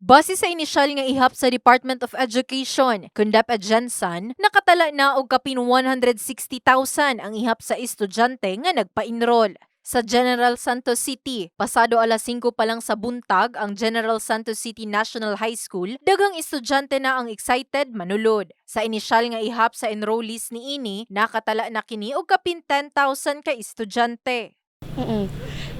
Base sa inisyal nga ihap sa Department of Education, Kundap at Jensen, nakatala na og kapin 160,000 ang ihap sa estudyante nga nagpa-enroll. Sa General Santos City, pasado alas 5 pa lang sa buntag ang General Santos City National High School, dagang estudyante na ang excited manulod. Sa inisyal nga ihap sa enrollees ni ini, nakatala na kini og kapin 10,000 ka estudyante. Mm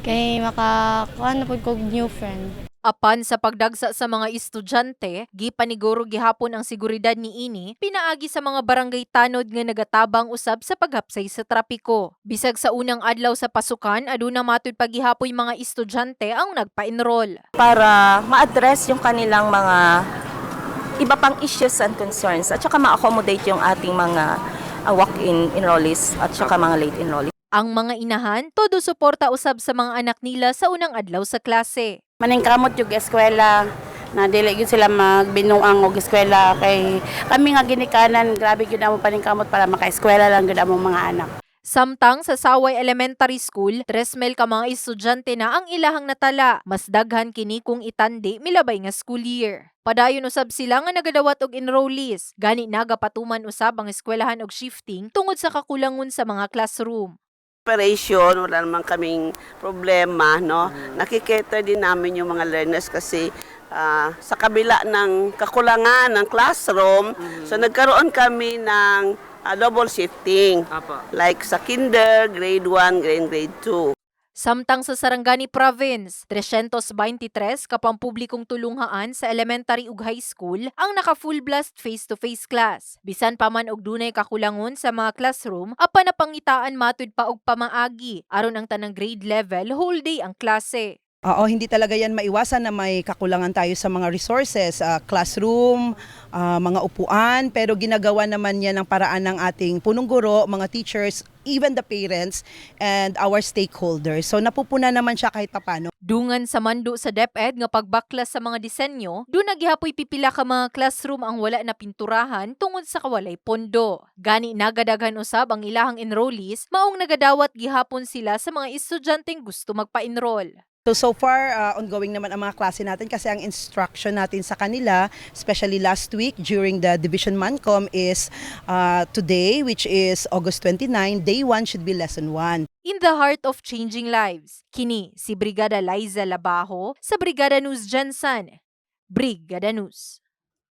Kay makakuha na po kog new friend. Apan sa pagdagsa sa mga estudyante, gipaniguro gihapon ang seguridad ni ini pinaagi sa mga barangay tanod nga nagatabang usab sa paghapsay sa trapiko. Bisag sa unang adlaw sa pasukan, aduna matud pagihapoy mga estudyante ang nagpa-enroll. para ma-address yung kanilang mga iba pang issues and concerns at saka ma-accommodate yung ating mga uh, walk-in enrollees at saka mga late enrollees. Ang mga inahan, todo suporta usab sa mga anak nila sa unang adlaw sa klase. Maningkamot yung eskwela na dili gyud sila magbinuang og eskwela kay kami nga ginikanan grabe gyud amo paningkamot para maka-eskwela lang gyud among mga anak. Samtang sa Saway Elementary School, 3,000 ka mga estudyante na ang ilahang natala. Mas daghan kini kung itandi milabay nga school year. Padayon usab sila nga nagadawat og enrollees. Gani nagapatuman usab ang eskwelahan og shifting tungod sa kakulangon sa mga classroom. Operation, wala naman kaming problema, no? Nakikita din namin yung mga learners kasi ah, sa kabila ng kakulangan ng classroom, so nagkaroon kami ng ah, double shifting. Like sa kinder, grade 1, grade, grade 2. Samtang sa Sarangani Province, 323 kapampublikong tulunghaan sa elementary ug high school ang naka full blast face-to-face class. Bisan pa man og dunay kakulangon sa mga classroom, apan napangitaan matud pa og pamaagi aron ang tanang grade level whole day ang klase. Oo, hindi talaga yan maiwasan na may kakulangan tayo sa mga resources, ah, classroom, ah, mga upuan, pero ginagawa naman yan ng paraan ng ating punong guro, mga teachers, even the parents, and our stakeholders. So napupuna naman siya kahit papano. Dungan sa mando sa DepEd nga pagbaklas sa mga disenyo, do nagyapoy pipila ka mga classroom ang wala na pinturahan tungod sa kawalay pondo. Gani nagadaghan usab ang ilahang enrollees, maong nagadawat gihapon sila sa mga estudyanteng gusto magpa-enroll. So so far, ah, ongoing naman ang mga klase natin kasi ang instruction natin sa kanila, especially last week during the Division Mancom is ah, today, which is August 29, day 1 should be lesson 1. In the heart of changing lives, kini si Brigada Liza Labajo sa Brigada News Jensen. Brigada News.